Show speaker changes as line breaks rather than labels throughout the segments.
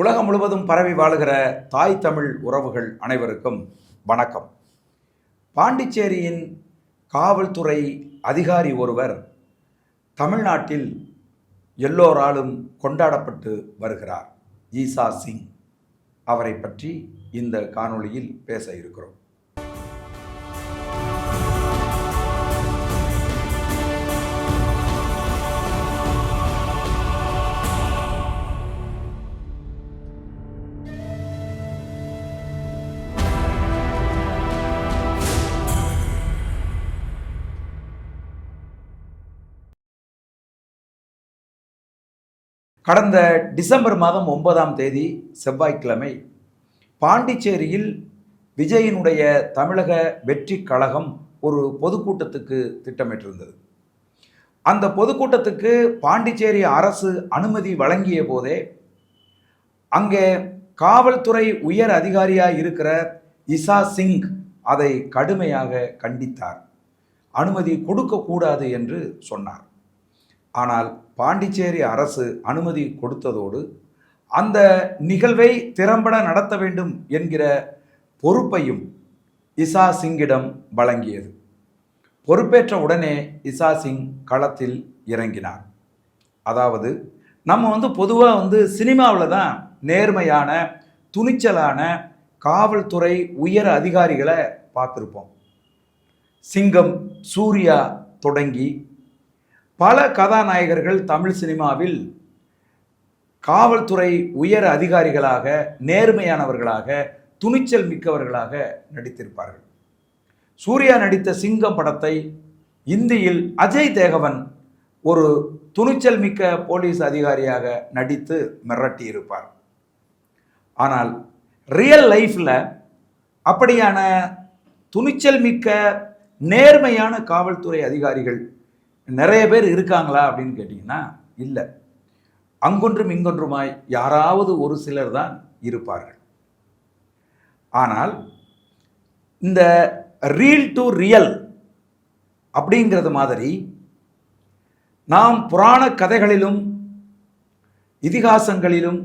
உலகம் முழுவதும் பரவி வாழுகிற தாய் தமிழ் உறவுகள் அனைவருக்கும் வணக்கம். பாண்டிச்சேரியின் காவல்துறை அதிகாரி ஒருவர் தமிழ்நாட்டில் எல்லோராலும் கொண்டாடப்பட்டு வருகிறார். ஈசா சிங் அவரை பற்றி இந்த காணொளியில் பேச இருக்கிறோம். கடந்த டிசம்பர் மாதம் ஒன்பதாம் தேதி செவ்வாய்க்கிழமை பாண்டிச்சேரியில் விஜயினுடைய தமிழக வெற்றி கழகம் ஒரு பொதுக்கூட்டத்துக்கு திட்டமிட்டிருந்தது. அந்த பொதுக்கூட்டத்துக்கு பாண்டிச்சேரி அரசு அனுமதி வழங்கிய போதே அங்கே காவல்துறை உயர் அதிகாரியாக இருக்கிற இசா சிங் அதை கடுமையாக கண்டித்தார். அனுமதி கொடுக்கக்கூடாது என்று சொன்னார். ஆனால் பாண்டிச்சேரி அரசு அனுமதி கொடுத்ததோடு அந்த நிகழ்வை திறம்பட நடத்த வேண்டும் என்கிற பொறுப்பையும் இசா சிங்கிடம் வழங்கியது. பொறுப்பேற்ற உடனே இசா சிங் களத்தில் இறங்கினார். அதாவது நம்ம வந்து பொதுவாக வந்து சினிமாவில் தான் நேர்மையான துணிச்சலான காவல்துறை உயர் அதிகாரிகளை பார்த்துருப்போம். சிங்கம் சூர்யா தொடங்கி பல கதாநாயகர்கள் தமிழ் சினிமாவில் காவல்துறை உயர் அதிகாரிகளாக நேர்மையானவர்களாக துணிச்சல் மிக்கவர்களாக நடித்திருப்பார்கள். சூர்யா நடித்த சிங்கம் படத்தை இந்தியில் அஜய் தேகவன் ஒரு துணிச்சல் மிக்க போலீஸ் அதிகாரியாக நடித்து மிரட்டி இருப்பார் ஆனால் ரியல் லைஃப்பில் அப்படியான துணிச்சல் மிக்க நேர்மையான காவல்துறை அதிகாரிகள் நிறைய பேர் இருக்காங்களா அப்படின்னு கேட்டிங்கன்னா இல்லை. அங்கொன்றும் இங்கொன்றுமாய் யாராவது ஒரு சிலர் தான் இருப்பார்கள். ஆனால் இந்த ரீல் டு ரியல் அப்படிங்கிறது மாதிரி நாம் புராண கதைகளிலும் இதிகாசங்களிலும்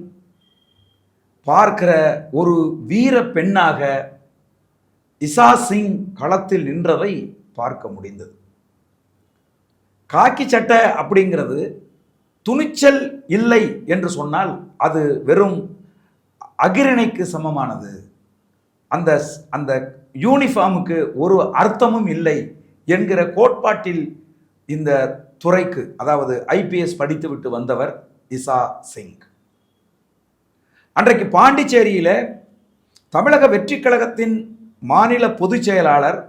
பார்க்கிற ஒரு வீர பெண்ணாக இசா சிங் களத்தில் நின்றதை பார்க்க முடிந்தது. காக்கி சட்டை அப்படிங்கிறது துணிச்சல் இல்லை என்று சொன்னால் அது வெறும் அகிரணைக்கு சமமானது. அந்த அந்த யூனிஃபார்முக்கு ஒரு அர்த்தமும் இல்லை என்கிற கோட்பாட்டில் இந்த துறைக்கு அதாவது ஐபிஎஸ் படித்துவிட்டு வந்தவர் இசா சிங். அன்றைக்கு பாண்டிச்சேரியில் தமிழக வெற்றி கழகத்தின் மாநில பொதுச் செயலாளர்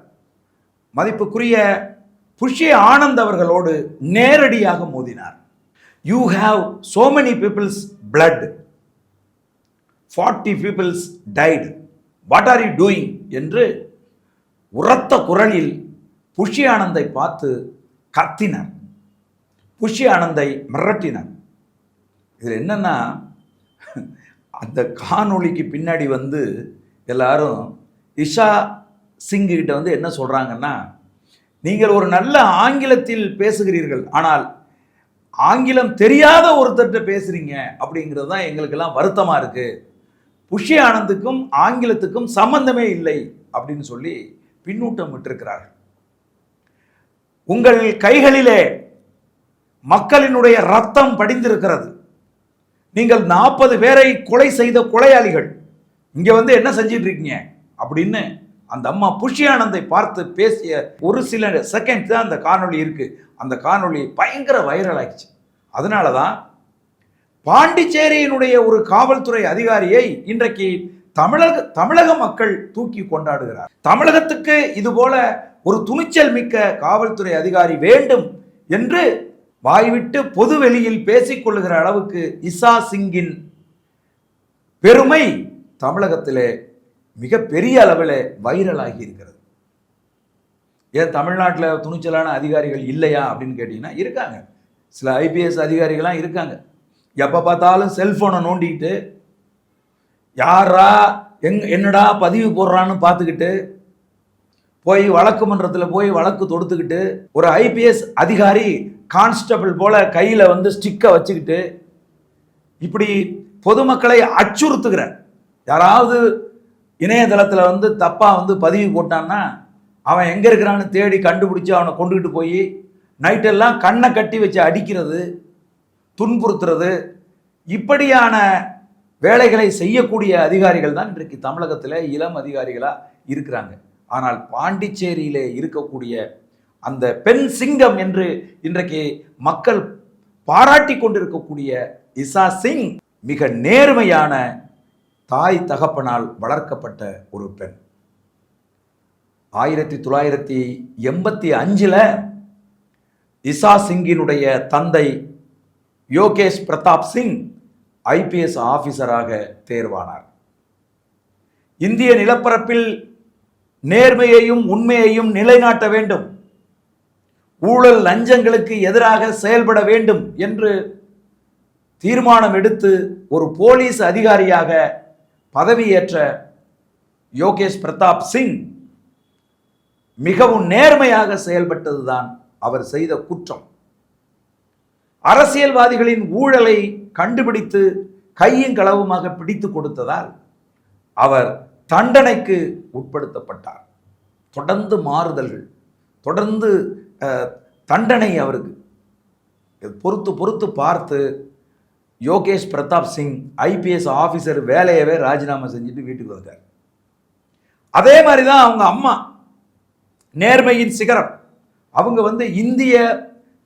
மதிப்புக்குரிய புஷி ஆனந்த் அவர்களோடு நேரடியாக மோதினார். You have so many peoples blood forty peoples died what are you doing என்று உரத்த குரலில் புஷ்ய ஆனந்தை பார்த்து கத்தினார். புஷ்ய ஆனந்தை மிரட்டினார். இதில் என்னன்னா அந்த காணொளிக்கு பின்னாடி வந்து எல்லாரும் இஷா சிங்கிட்ட வந்து என்ன சொல்கிறாங்கன்னா நீங்கள் ஒரு நல்ல ஆங்கிலத்தில் பேசுகிறீர்கள். ஆனால் ஆங்கிலம் தெரியாத ஒருத்தர்கிட்ட பேசுறீங்க அப்படிங்கிறது தான் எங்களுக்கெல்லாம் வருத்தமாக இருக்கு. புஷ்ய ஆனந்துக்கும் ஆங்கிலத்துக்கும் சம்பந்தமே இல்லை அப்படின்னு சொல்லி பின்னூட்டம் விட்டிருக்கிறார்கள். உங்கள் கைகளிலே மக்களினுடைய ரத்தம் படிந்திருக்கிறது. நீங்கள் நாற்பது பேரை கொலை செய்த கொலையாளிகள் இங்கே வந்து என்ன செஞ்சிட்டு இருக்கீங்க? அப்படின்னு அந்த அம்மா புஷ்யானந்தை பார்த்து பேசிய ஒரு சில செகண்ட் தான் அந்த காணொளி இருக்கு. அந்த காணொளி பயங்கர வைரல் ஆயிடுச்சு. அதனால தான் பாண்டிச்சேரியினுடைய ஒரு காவல்துறை அதிகாரியை இன்றைக்கு தமிழக தமிழக மக்கள் தூக்கி கொண்டாடுகிறார். தமிழகத்துக்கு இது போல ஒரு துணிச்சல் மிக்க காவல்துறை அதிகாரி வேண்டும் என்று வாய்விட்டு பொது வெளியில் பேசிக்கொள்ளுகிற அளவுக்கு இசா சிங்கின் பெருமை தமிழகத்திலே மிக பெரிய அளவில் வைரலாகி இருக்கிறது. ஏன் தமிழ்நாட்டில் துணிச்சலான அதிகாரிகள் இல்லையா அப்படின்னு கேட்டிங்கன்னா இருக்காங்க. சில ஐபிஎஸ் அதிகாரிகள்லாம் இருக்காங்க. எப்போ பார்த்தாலும் செல்ஃபோனை நோண்டிக்கிட்டு யாரா எங் என்னடா பதிவு போடுறான்னு பார்த்துக்கிட்டு போய் வழக்கு மன்றத்தில் போய் வழக்கு தொடுத்துக்கிட்டு ஒரு ஐபிஎஸ் அதிகாரி கான்ஸ்டபிள் போல் கையில் வந்து ஸ்டிக்கை வச்சுக்கிட்டு இப்படி பொதுமக்களை அச்சுறுத்துகிற யாராவது இணையதளத்தில் வந்து தப்பாக வந்து பதிவு போட்டான்னா அவன் எங்கே இருக்கிறான்னு தேடி கண்டுபிடிச்சி அவனை கொண்டுகிட்டு போய் நைட்டெல்லாம் கண்ணை கட்டி வச்சு அடிக்கிறது துன்புறுத்துறது இப்படியான வேலைகளை செய்யக்கூடிய அதிகாரிகள் தான் இன்றைக்கு தமிழகத்தில் இளம் அதிகாரிகளாக இருக்கிறாங்க. ஆனால் பாண்டிச்சேரியிலே இருக்கக்கூடிய அந்த பெண் சிங்கம் என்று இன்றைக்கு மக்கள் பாராட்டி கொண்டிருக்கக்கூடிய இசா சிங் மிக நேர்மையான தாய் தகப்பனால் வளர்க்கப்பட்ட ஒரு பெண். ஆயிரத்தி தொள்ளாயிரத்தி எண்பத்தி அஞ்சில் இசா சிங்கினுடைய தந்தை யோகேஷ் பிரதாப் சிங் ஐபிஎஸ் ஆபீசராக தேர்வானார். இந்திய நிலப்பரப்பில் நேர்மையையும் உண்மையையும் நிலைநாட்ட வேண்டும். ஊழல் லஞ்சங்களுக்கு எதிராக செயல்பட வேண்டும் என்று தீர்மானம் எடுத்து ஒரு போலீஸ் அதிகாரியாக பதவியேற்ற யோகேஷ் பிரதாப் சிங் மிகவும் நேர்மையாக செயல்பட்டதுதான் அவர் செய்த குற்றம். அரசியல்வாதிகளின் ஊழலை கண்டுபிடித்து கையும் களவுமாக பிடித்து கொடுத்ததால் அவர் தண்டனைக்கு உட்படுத்தப்பட்டார். தொடர்ந்து மாறுதல்கள் தொடர்ந்து தண்டனை அவருக்கு பொறுத்து பொறுத்து பார்த்து யோகேஷ் பிரதாப் சிங் ஐபிஎஸ் ஆஃபீஸர் வேலையவே ராஜினாமா செஞ்சுட்டு வீட்டுக்கு வந்தார். அதே மாதிரி தான் அவங்க அம்மா நேர்மையின் சிகரம். அவங்க வந்து இந்திய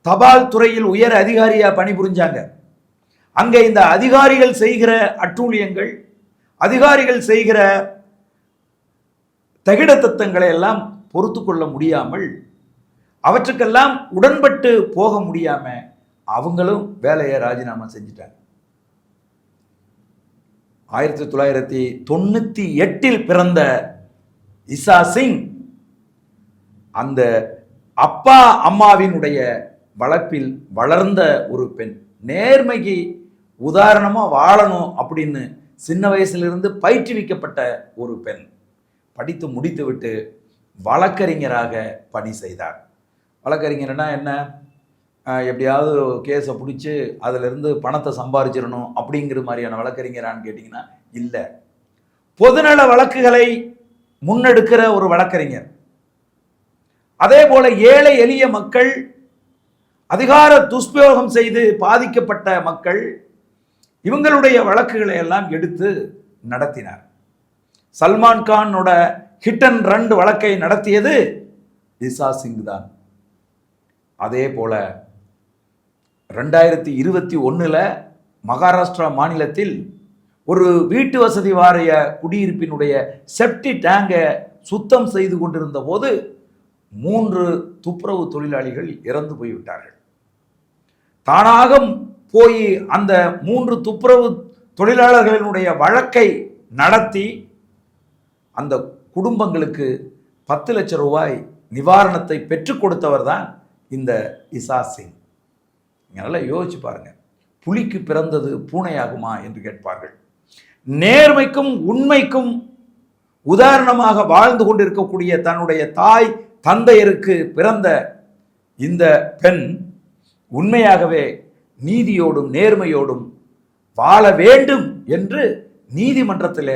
தபால் துறையில் உயர் அதிகாரியாக பணிபுரிஞ்சாங்க. அங்கே இந்த அதிகாரிகள் செய்கிற அட்டூழியங்கள் அதிகாரிகள் செய்கிற தகிட தத்தங்களை எல்லாம் பொறுத்து கொள்ள முடியாமல் அவற்றுக்கெல்லாம் உடன்பட்டு போக முடியாமல் அவங்களும் வேலையை ராஜினாமா செஞ்சிட்டாங்க. ஆயிரத்தி தொள்ளாயிரத்தி தொண்ணூத்தி எட்டில் பிறந்த இசா சிங் அந்த அப்பா அம்மாவினுடைய வளர்ப்பில் வளர்ந்த ஒரு பெண். நேர்மைக்கு உதாரணமா வாழணும் அப்படின்னு சின்ன வயசிலிருந்து பயிற்றுவிக்கப்பட்ட ஒரு பெண். படித்து முடித்துவிட்டு வழக்கறிஞராக பணி செய்தார். வழக்கறிஞர்னா என்ன? எப்படியாவது கேஸை பிடிச்சி அதிலிருந்து பணத்தை சம்பாரிச்சிடணும் அப்படிங்கிற மாதிரியான வழக்கறிஞரான்னு கேட்டிங்கன்னா இல்லை. பொதுநல வழக்குகளை முன்னெடுக்கிற ஒரு வழக்கறிஞர். அதே போல ஏழை எளிய மக்கள் அதிகார துஷ்பிரயோகம் செய்து பாதிக்கப்பட்ட மக்கள் இவங்களுடைய வழக்குகளை எல்லாம் எடுத்து நடத்தினார். சல்மான் கானோட ஹிட் அண்ட் ரன் வழக்கை நடத்தியது திசா சிங் தான். அதே போல ரெண்டாயிரத்தி இருபத்தி ஒன்றில் மகாராஷ்டிரா மாநிலத்தில் ஒரு வீட்டு வசதி வாரிய குடியிருப்பினுடைய செப்டி டேங்கை சுத்தம் செய்து கொண்டிருந்த போது மூன்று துப்புரவு தொழிலாளிகள் இறந்து போய்விட்டார்கள். தானாக போய் அந்த மூன்று துப்புரவு தொழிலாளர்களினுடைய வழக்கை நடத்தி அந்த குடும்பங்களுக்கு பத்து லட்சம் ரூபாய் நிவாரணத்தை பெற்றுக் கொடுத்தவர் தான் இந்த இசா சிங். நீங்க நல்லா யோசிச்சு பாருங்க. புலிக்கு பிறந்தது பூனையாகுமா என்று கேட்பார்கள். நேர்மைக்கும் உண்மைக்கும் உதாரணமாக வாழ்ந்து கொண்டிருக்கக்கூடிய தன்னுடைய தாய் தந்தையருக்கு பிறந்த இந்த பெண் உண்மையாகவே நீதியோடும் நேர்மையோடும் வாழ வேண்டும் என்று நீதிமன்றத்தில்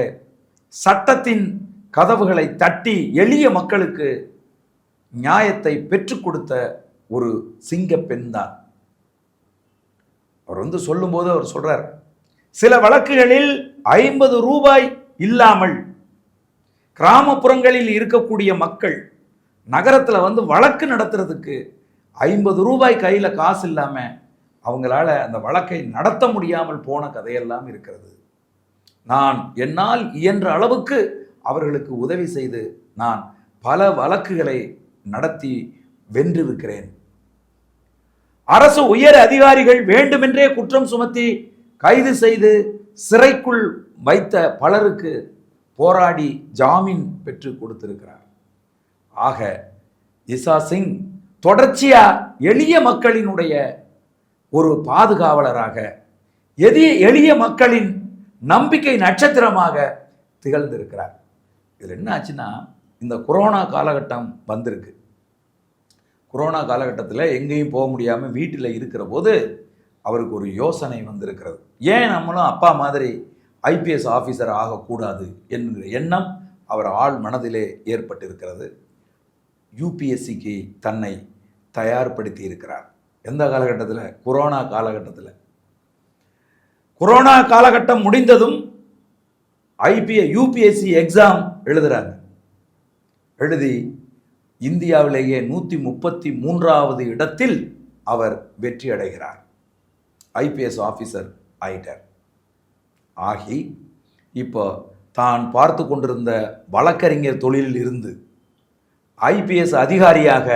சட்டத்தின் கதவுகளை தட்டி எளிய மக்களுக்கு நியாயத்தை பெற்றுக் கொடுத்த ஒரு சிங்கப்பெண் தான் அவர் வந்து சொல்லும்போது அவர் சொல்கிறார் சில வழக்குகளில் ஐம்பது ரூபாய் இல்லாமல் கிராமப்புறங்களில் இருக்கக்கூடிய மக்கள் நகரத்தில் வந்து வழக்கு நடத்துறதுக்கு ஐம்பது ரூபாய் கையில் காசு இல்லாமல் அவங்களால அந்த வழக்கை நடத்த முடியாமல் போன கதையெல்லாம் இருக்கிறது. நான் என்னால் இயன்ற அளவுக்கு அவர்களுக்கு உதவி செய்து நான் பல வழக்குகளை நடத்தி வென்றிருக்கிறேன். அரசு உயர் அதிகாரிகள் வேண்டுமென்றே குற்றம் சுமத்தி கைது செய்து சிறைக்குள் வைத்த பலருக்கு போராடி ஜாமீன் பெற்று கொடுத்திருக்கிறார். ஆக இசா சிங் தொடர்ச்சியா எளிய மக்களினுடைய ஒரு பாதுகாவலராக எதிய எளிய மக்களின் நம்பிக்கை நட்சத்திரமாக திகழ்ந்திருக்கிறார். இதில் என்ன ஆச்சுன்னா இந்த கொரோனா காலகட்டம் வந்திருக்கு. கொரோனா காலகட்டத்தில் எங்கேயும் போக முடியாமல் வீட்டில் இருக்கிற போது அவருக்கு ஒரு யோசனை வந்திருக்கிறது. ஏன் நம்மளும் அப்பா மாதிரி ஐபிஎஸ் ஆஃபீஸர் ஆகக்கூடாது என்கிற எண்ணம் அவர் ஆள் மனதிலே ஏற்பட்டிருக்கிறது. யூபிஎஸ்சிக்கு தன்னை தயார்படுத்தி இருக்கிறார் எந்த காலகட்டத்தில்? கொரோனா காலகட்டத்தில். கொரோனா காலகட்டம் முடிந்ததும் ஐபிஏ யூபிஎஸ்சி எக்ஸாம் எழுதுகிறாங்க எழுதி இந்தியாவிலேயே நூற்றி முப்பத்தி மூன்றாவது இடத்தில் அவர் வெற்றி அடைகிறார். ஐபிஎஸ் ஆஃபீஸர் ஆயிட்டார். ஆகி இப்போ தான் பார்த்து கொண்டிருந்த வழக்கறிஞர் தொழிலில் இருந்து ஐபிஎஸ் அதிகாரியாக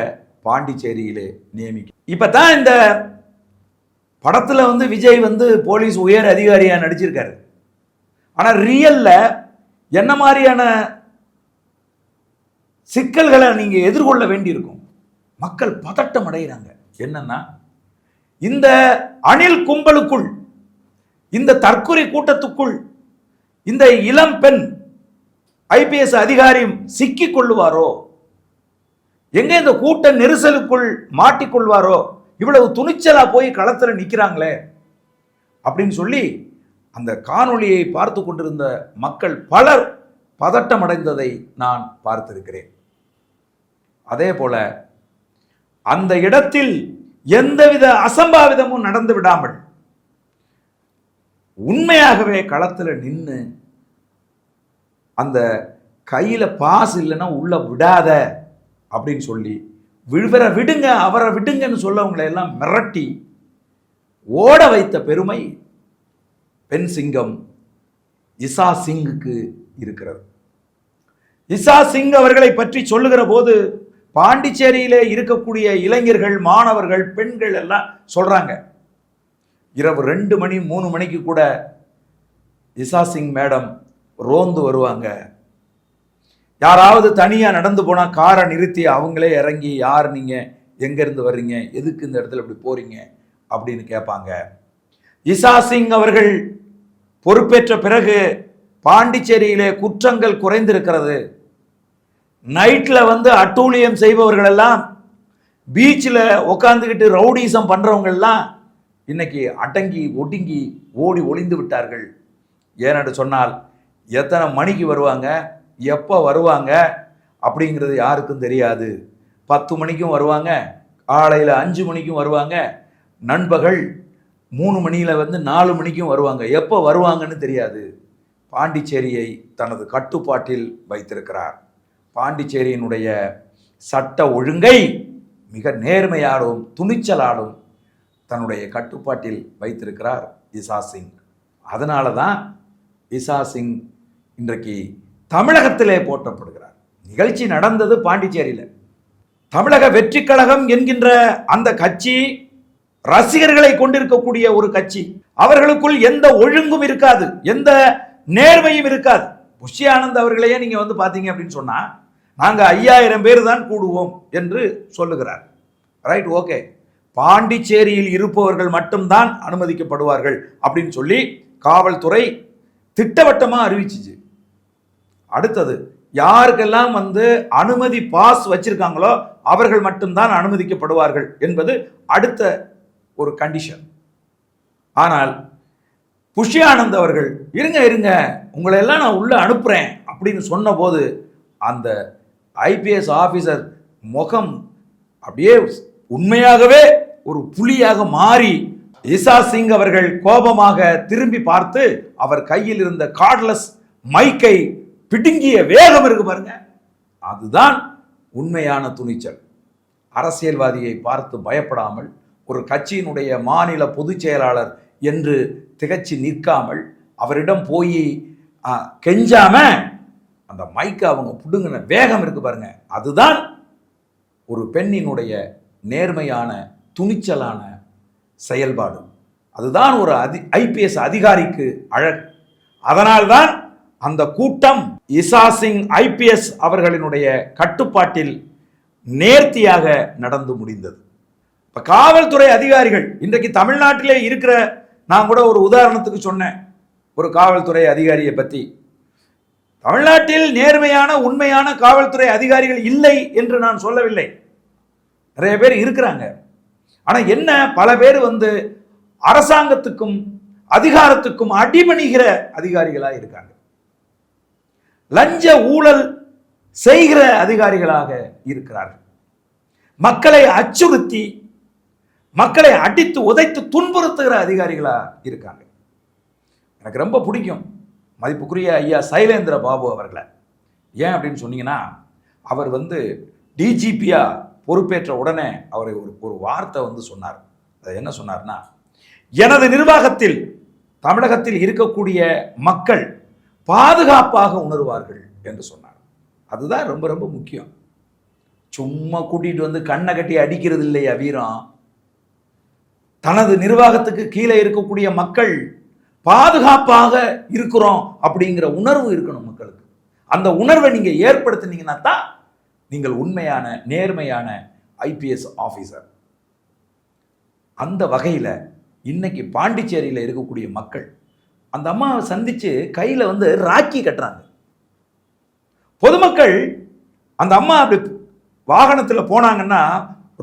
பாண்டிச்சேரியிலே நியமிக்க இப்போ தான் இந்த படத்தில் வந்து விஜய் வந்து போலீஸ் உயர் அதிகாரியாக நடிச்சிருக்காரு. ஆனால் ரியலில் என்ன மாதிரியான சிக்கல்களை நீங்கள் எதிர்கொள்ள வேண்டியிருக்கும். மக்கள் பதட்டம் அடைகிறாங்க என்னன்னா இந்த அணில் கும்பலுக்குள் இந்த தற்கொலை கூட்டத்துக்குள் இந்த இளம் பெண் ஐபிஎஸ் அதிகாரி சிக்கிக் கொள்ளுவாரோ? எங்க இந்த கூட்ட நெரிசலுக்குள் மாட்டிக்கொள்வாரோ இவ்வளவு துணிச்சலா போய் களத்தில் நிற்கிறாங்களே அப்படின்னு சொல்லி அந்த காணொளியை பார்த்து கொண்டிருந்த மக்கள் பலர் பதட்டம் அடைந்ததை நான் பார்த்திருக்கிறேன். அதே போல அந்த இடத்தில் எந்தவித அசம்பாவிதமும் நடந்து விடாமல் உண்மையாகவே களத்தில் நின்று அந்த கையில் பாஸ் இல்லைன்னா உள்ள விடாத அப்படின்னு சொல்லி விழுவரை விடுங்க அவரை விடுங்கன்னு சொல்லவங்களை எல்லாம் மிரட்டி ஓட வைத்த பெருமை பெண் சிங்கம் இசா சிங்குக்கு இருக்கிறது. இசா சிங் அவர்களை பற்றி சொல்லுகிற போது பாண்டிச்சேரியிலே இருக்கக்கூடிய இளைஞர்கள் மாணவர்கள் பெண்கள் எல்லாம் சொல்றாங்க. இரவு ரெண்டு மணி மூணு மணிக்கு கூட இசா சிங் மேடம் ரோந்து வருவாங்க. யாராவது தனியாக நடந்து போனால் காரை நிறுத்தி அவங்களே இறங்கி யார் நீங்கள் எங்கேருந்து வர்றீங்க? எதுக்கு இந்த இடத்துல இப்படி போகிறீங்க அப்படின்னு கேட்பாங்க. இசா சிங் அவர்கள் பொறுப்பேற்ற பிறகு பாண்டிச்சேரியிலே குற்றங்கள் குறைந்திருக்கிறது. நைட்டில் வந்து அட்டூழியம் செய்பவர்கள் எல்லாம் பீச்சில் உட்காந்துக்கிட்டு ரவுடிசம் பண்ணுறவங்கெல்லாம் இன்னைக்கு அடங்கி ஒடுங்கி ஓடி ஒளிந்து விட்டார்கள். ஏனென்று சொன்னால் எத்தனை மணிக்கு வருவாங்க எப்போ வருவாங்க அப்படிங்கிறது யாருக்கும் தெரியாது. பத்து மணிக்கும் வருவாங்க காலையில் அஞ்சு மணிக்கும் வருவாங்க நண்பகல் மூணு மணியில் வந்து நாலு மணிக்கும் வருவாங்க. எப்போ வருவாங்கன்னு தெரியாது. பாண்டிச்சேரியை தனது கட்டுப்பாட்டில் வைத்திருக்கிறார். பாண்டிச்சேரியினுடைய சட்ட ஒழுங்கை மிக நேர்மையாலும் துணிச்சலாலும் தன்னுடைய கட்டுப்பாட்டில் வைத்திருக்கிறார் இசா சிங். அதனால தான் இசா சிங் இன்றைக்கு தமிழகத்திலே போற்றப்படுகிறார். நிகழ்ச்சி நடந்தது பாண்டிச்சேரியில். தமிழக வெற்றி கழகம் என்கின்ற அந்த கட்சி ரசிகர்களை கொண்டிருக்கக்கூடிய ஒரு கட்சி. அவர்களுக்குள் எந்த ஒழுங்கும் இருக்காது எந்த நேர்மையும் இருக்காது. புஷி ஆனந்த் அவர்களையே நீங்க வந்து பாத்தீங்க அப்படின்னு சொன்னா நாங்கள் ஐயாயிரம் பேர் தான் கூடுவோம் என்று சொல்லுகிறார். ரைட் ஓகே பாண்டிச்சேரியில் இருப்பவர்கள் மட்டும்தான் அனுமதிக்கப்படுவார்கள் அப்படின்னு சொல்லி காவல்துறை திட்டவட்டமாக அறிவிச்சிச்சு. அடுத்தது யாருக்கெல்லாம் வந்து அனுமதி பாஸ் வச்சிருக்காங்களோ அவர்கள் மட்டும்தான் அனுமதிக்கப்படுவார்கள் என்பது அடுத்த ஒரு கண்டிஷன் ஆனால் புஷி ஆனந்த் அவர்கள் இருங்க இருங்க உங்களை எல்லாம் நான் உள்ள அனுப்புறேன் அப்படின்னு சொன்னபோது அந்த ஐபிஎஸ் ஆஃபீஸர் முகம் அப்படியே உண்மையாகவே ஒரு புலியாக மாறி இசா சிங் அவர்கள் கோபமாக திரும்பி பார்த்து அவர் கையில் இருந்த கார்ட்லெஸ் மைக்கை பிடுங்கிய வேகம் இருக்கு பாருங்க. அதுதான் உண்மையான துணிச்சல். அரசியல்வாதியை பார்த்து பயப்படாமல் ஒரு கட்சியினுடைய மாநில பொதுச் செயலாளர் என்று திகச்சு நிற்காமல் அவரிடம் போய் கெஞ்சாம அந்த மைக்கை அவங்க புடுங்கின வேகம் இருக்கு பாருங்க. அதுதான் ஒரு பெண்ணினுடைய நேர்மையான துணிச்சலான செயல்பாடு. அதுதான் ஒரு அதி ஐபிஎஸ் அதிகாரிக்கு அழகு. அதனால்தான் அந்த கூட்டம் இசா சிங் ஐபிஎஸ் அவர்களினுடைய கட்டுப்பாட்டில் நேர்த்தியாக நடந்து முடிந்தது. இப்போ காவல்துறை அதிகாரிகள் இன்றைக்கு தமிழ்நாட்டிலே இருக்கிற நான் கூட ஒரு உதாரணத்துக்கு சொன்னேன். ஒரு காவல்துறை அதிகாரியை பற்றி தமிழ்நாட்டில் நேர்மையான உண்மையான காவல்துறை அதிகாரிகள் இல்லை என்று நான் சொல்லவில்லை. நிறைய பேர் இருக்கிறாங்க. ஆனா என்ன பல பேர் வந்து அரசாங்கத்துக்கும் அதிகாரத்துக்கும் அடிபணிகிற அதிகாரிகளாக இருக்காங்க. லஞ்ச ஊழல் செய்கிற அதிகாரிகளாக இருக்கிறார்கள். மக்களை அச்சுறுத்தி மக்களை அடித்து உதைத்து துன்புறுத்துகிற அதிகாரிகளாக இருக்காங்க. எனக்கு ரொம்ப பிடிக்கும். மதிப்புக்குரிய ஐயா சைலேந்திர பாபு அவர்களை. ஏன் அப்படின்னு சொன்னீங்கன்னா அவர் வந்து டிஜிபியாக பொறுப்பேற்ற உடனே அவர் ஒரு ஒரு வார்த்தை வந்து சொன்னார். அது என்ன சொன்னார்னா எனது நிர்வாகத்தில் தமிழகத்தில் இருக்கக்கூடிய மக்கள் பாதுகாப்பாக உணர்வார்கள் என்று சொன்னார். அதுதான் ரொம்ப ரொம்ப முக்கியம். சும்மா கூட்டிகிட்டு வந்து கண்ணை கட்டி அடிக்கிறது இல்லையா வீரம்? தனது நிர்வாகத்துக்கு கீழே இருக்கக்கூடிய மக்கள் பாதுகாப்பாக இருக்கிறோம் அப்படிங்கிற உணர்வு இருக்கணும் மக்களுக்கு. அந்த உணர்வை நீங்கள் ஏற்படுத்தினீங்கன்னா தான் நீங்கள் உண்மையான நேர்மையான ஐபிஎஸ் ஆஃபீஸர் அந்த வகையில் இன்னைக்கு பாண்டிச்சேரியில் இருக்கக்கூடிய மக்கள் அந்த அம்மாவை சந்தித்து கையில் வந்து ராக்கி கட்டுறாங்க. பொதுமக்கள் அந்த அம்மா அப்படி வாகனத்தில் போனாங்கன்னா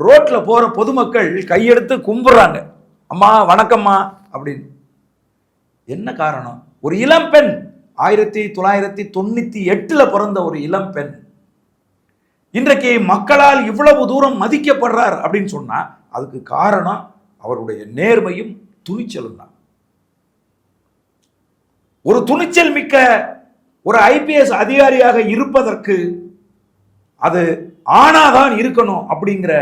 ரோட்டில் போகிற பொதுமக்கள் கையெடுத்து கும்பிட்றாங்க. அம்மா வணக்கம்மா அப்படின்னு. என்ன காரணம்? ஒரு இளம்பெண் ஆயிரத்தி தொள்ளாயிரத்தி தொண்ணூற்றி எட்டில் பிறந்த ஒரு இளம்பெண் இன்றைக்கு மக்களால் இவ்வளவு தூரம் மதிக்கப்படுறார் அப்படின்னு சொன்னா அதுக்கு காரணம் அவருடைய நேர்மையும் துணிச்சலும் தான். ஒரு துணிச்சல் மிக்க ஒரு ஐபிஎஸ் அதிகாரியாக இருப்பதற்கு அது ஆனாதான் இருக்கணும் அப்படிங்கிற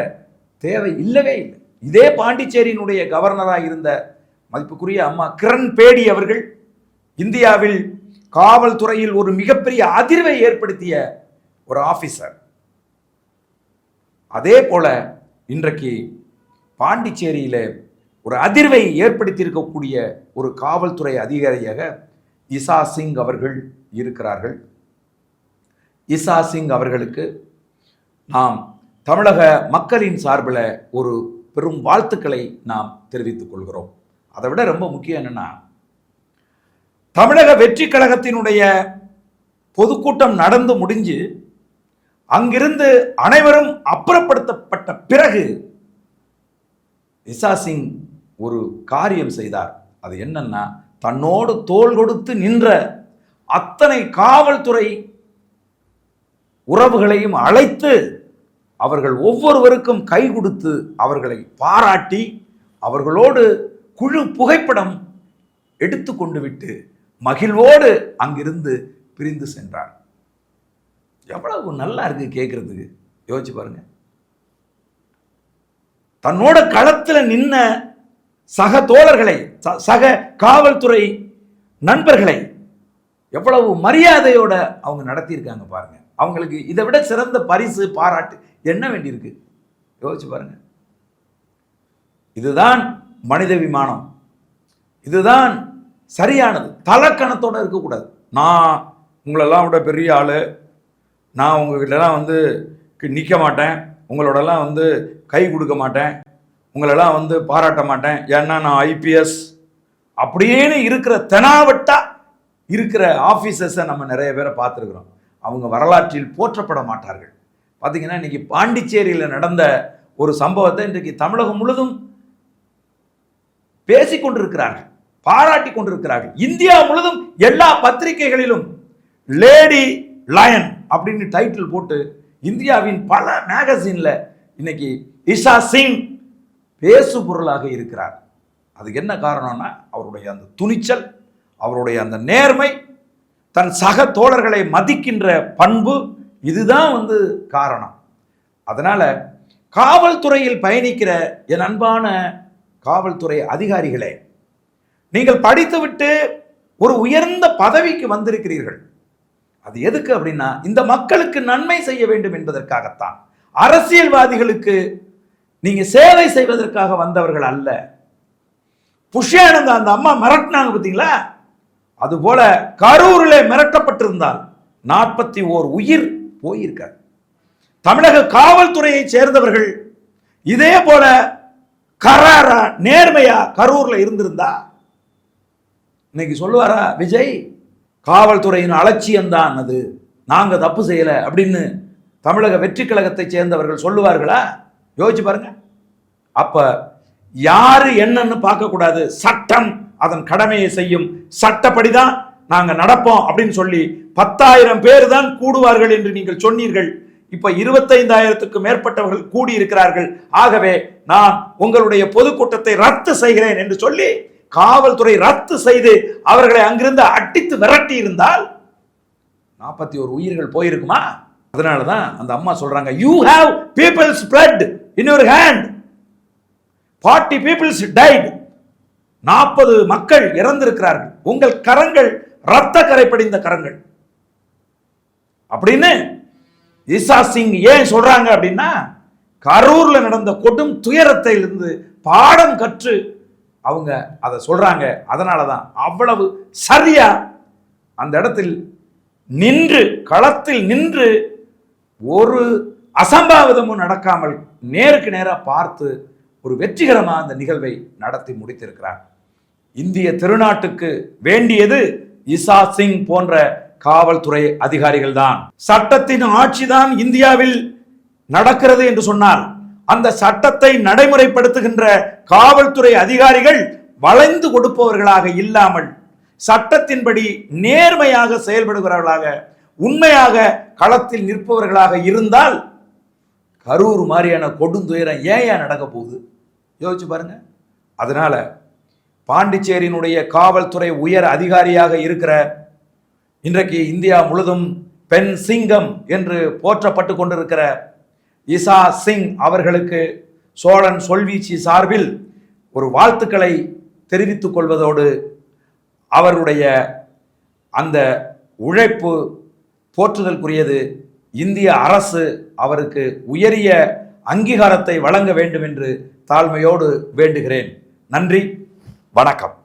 தேவை இல்லவே இல்லை. இதே பாண்டிச்சேரியினுடைய கவர்னராக இருந்த மதிப்புக்குரிய அம்மா கிரண் பேடி அவர்கள் இந்தியாவில் காவல்துறையில் ஒரு மிகப்பெரிய அதிர்வை ஏற்படுத்திய ஒரு ஆபீசர் அதே போல இன்றைக்கு பாண்டிச்சேரியில் ஒரு அதிர்வை ஏற்படுத்தியிருக்கக்கூடிய ஒரு காவல்துறை அதிகாரியாக இசா சிங் அவர்கள் இருக்கிறார்கள். இசா சிங் அவர்களுக்கு நாம் தமிழக மக்களின் சார்பில் ஒரு பெரும் வாழ்த்துக்களை நாம் தெரிவித்துக் கொள்கிறோம். அதை விட ரொம்ப முக்கியம் என்னன்னா தமிழக வெற்றி கழகத்தினுடைய பொதுக்கூட்டம் நடந்து முடிஞ்சு அங்கிருந்து அனைவரும் அப்புறப்படுத்தப்பட்ட பிறகு இசா சிங் ஒரு காரியம் செய்தார். அது என்னன்னா தன்னோடு தோள் கொடுத்து நின்ற அத்தனை காவல்துறை உறவுகளையும் அழைத்து அவர்கள் ஒவ்வொருவருக்கும் கை கொடுத்து அவர்களை பாராட்டி அவர்களோடு குழு புகைப்படம் எடுத்து கொண்டு விட்டு மகிழ்வோடு அங்கிருந்து பிரிந்து சென்றார் எவ்வளவு நல்லா இருக்கு கேட்கறதுக்கு யோசிச்சு பாருங்க. தன்னோட களத்தில் நின்ன சக தோழர்களை ச- சக காவல்துறை நண்பர்களை எவ்வளவு மரியாதையோட அவங்க நடத்தியிருக்காங்க பாருங்க. அவங்களுக்கு இதை விட சிறந்த பரிசு பாராட்டு என்ன வேண்டியிருக்கு? யோசிச்சு பாருங்க. இதுதான் மனித விமானம். இதுதான் சரியானது. தலக்கணத்தோடு இருக்கக்கூடாது. நான் உங்களெல்லாம் விட பெரிய ஆள். நான் உங்ககிட்டலாம் வந்து நிற்க மாட்டேன். உங்களோடலாம் வந்து கை கொடுக்க மாட்டேன். உங்களெல்லாம் வந்து பாராட்ட மாட்டேன். ஏன்னா நான் ஐபிஎஸ் அப்படின்னு இருக்கிற தெனாவட்டா இருக்கிற ஆஃபீஸர்ஸை நம்ம நிறைய பேரை பார்த்துருக்குறோம். அவங்க வரலாற்றில் போற்றப்பட மாட்டார்கள். பார்த்தீங்கன்னா இன்றைக்கி பாண்டிச்சேரியில் நடந்த ஒரு சம்பவத்தை இன்றைக்கு தமிழகம் முழுதும் பேசிக் கொண்டிருக்கிறார்கள் பாராட்டி கொண்டிருக்கிறார்கள். இந்தியா முழுதும் எல்லா பத்திரிகைகளிலும் லேடி லயன் அப்படின்னு டைட்டில் போட்டு இந்தியாவின் பல மேகசின்ல இன்னைக்கு இஷா சிங் பேசு பொருளாக இருக்கிறார். அதுக்கு என்ன காரணம்னா அவருடைய அந்த துணிச்சல் அவருடைய அந்த நேர்மை தன் சக தோழர்களை மதிக்கின்ற பண்பு இதுதான் வந்து காரணம். அதனால காவல்துறையில் பயணிக்கிற என் அன்பான காவல்துறை அதிகாரிகளே நீங்கள் படித்துவிட்டு ஒரு உயர்ந்த பதவிக்கு வந்திருக்கிறீர்கள். அது எதுக்கு அப்படின்னா இந்த மக்களுக்கு நன்மை செய்ய வேண்டும் என்பதற்காகத்தான். அரசியல்வாதிகளுக்கு நீங்க சேவை செய்வதற்காக வந்தவர்கள் அல்ல. புஷ்யானந்த அந்த அம்மா மிரட்டினாங்க பார்த்தீங்களா? அதுபோல கரூரில் மிரட்டப்பட்டிருந்தால் நாற்பத்தி ஓர் உயிர் போயிருக்கார். தமிழக காவல்துறையை சேர்ந்தவர்கள் இதே போல கராரா நேர்மையா கரூர்ல இருந்திருந்தா? இன்னைக்கு சொல்லுவாரா விஜய் காவல்துறையின் அலட்சியம்தான் அது. நாங்க தப்பு செய்யல அப்படின்னு தமிழக வெற்றி கழகத்தை சேர்ந்தவர்கள் சொல்லுவார்களா? யோசிச்சு பாருங்க. அப்ப யாரு என்னன்னு பார்க்க கூடாது சட்டம் அதன் கடமையை செய்யும். சட்டப்படிதான் நாங்க நடப்போம் அப்படின்னு சொல்லி பத்தாயிரம் பேர் தான் கூடுவார்கள் என்று நீங்கள் சொன்னீர்கள். இப்ப இருபத்தைந்தாயிரத்துக்கு மேற்பட்டவர்கள் கூடி இருக்கிறார்கள் ஆகவே நான் உங்களுடைய பொதுக்கூட்டத்தை ரத்து செய்கிறேன் என்று சொல்லி காவல்துறை ரத்து செய்து அவர்களை அங்கிருந்து அடித்து விரட்டி இருந்தால் நாற்பத்தி ஒரு உயிர்கள் போயிருக்குமா? அதனால தான் அந்த அம்மா சொல்றாங்க you have peoples blood in your hand forty peoples died நாற்பது மக்கள் இறந்திருக்கிறார்கள். உங்கள் கரங்கள் ரத்த கரை படிந்த கரங்கள். அப்படின்னு ஈசா சிங் ஏன் சொல்றாங்க அப்படின்னா கரூர்ல நடந்த கொடும் துயரத்திலிருந்து பாடம் கற்று அவங்க அதை சொல்றாங்க. அதனால தான் அவ்வளவு சரியா அந்த இடத்தில் நின்று களத்தில் நின்று ஒரு அசம்பாவிதமும் நடக்காமல் நேருக்கு நேராக பார்த்து ஒரு வெற்றிகரமாக அந்த நிகழ்வை நடத்தி முடித்திருக்கிறார். இந்திய திருநாட்டுக்கு வேண்டியது இசா சிங் போன்ற காவல்துறை அதிகாரிகள் தான் சட்டத்தின் ஆட்சிதான் இந்தியாவில் நடக்கிறது என்று சொன்னால் அந்த சட்டத்தை நடைமுறைப்படுத்துகின்ற காவல்துறை அதிகாரிகள் வளைந்து கொடுப்பவர்களாக இல்லாமல் சட்டத்தின்படி நேர்மையாக செயல்படுகிறவர்களாக உண்மையாக களத்தில் நிற்பவர்களாக இருந்தால் கரூர் மாதிரியான கொடுந்துயரம் ஏன் ஏன் நடக்க போகுது? யோசிச்சு பாருங்க. அதனால பாண்டிச்சேரியினுடைய காவல்துறை உயர் அதிகாரியாக இருக்கிற இன்றைக்கு இந்தியா முழுதும் பெண் சிங்கம் என்று போற்றப்பட்டு கொண்டிருக்கிற இசா சிங் அவர்களுக்கு சோழன் சொல்வீச்சு சார்பில் ஒரு வாழ்த்துக்களை தெரிவித்துக் கொள்வதோடு அவருடைய அந்த உழைப்பு போற்றுதலுக்குரியது இந்திய அரசு அவருக்கு உயரிய அங்கீகாரத்தை வழங்க வேண்டும் என்று தாழ்மையோடு வேண்டுகிறேன். நன்றி. வணக்கம்.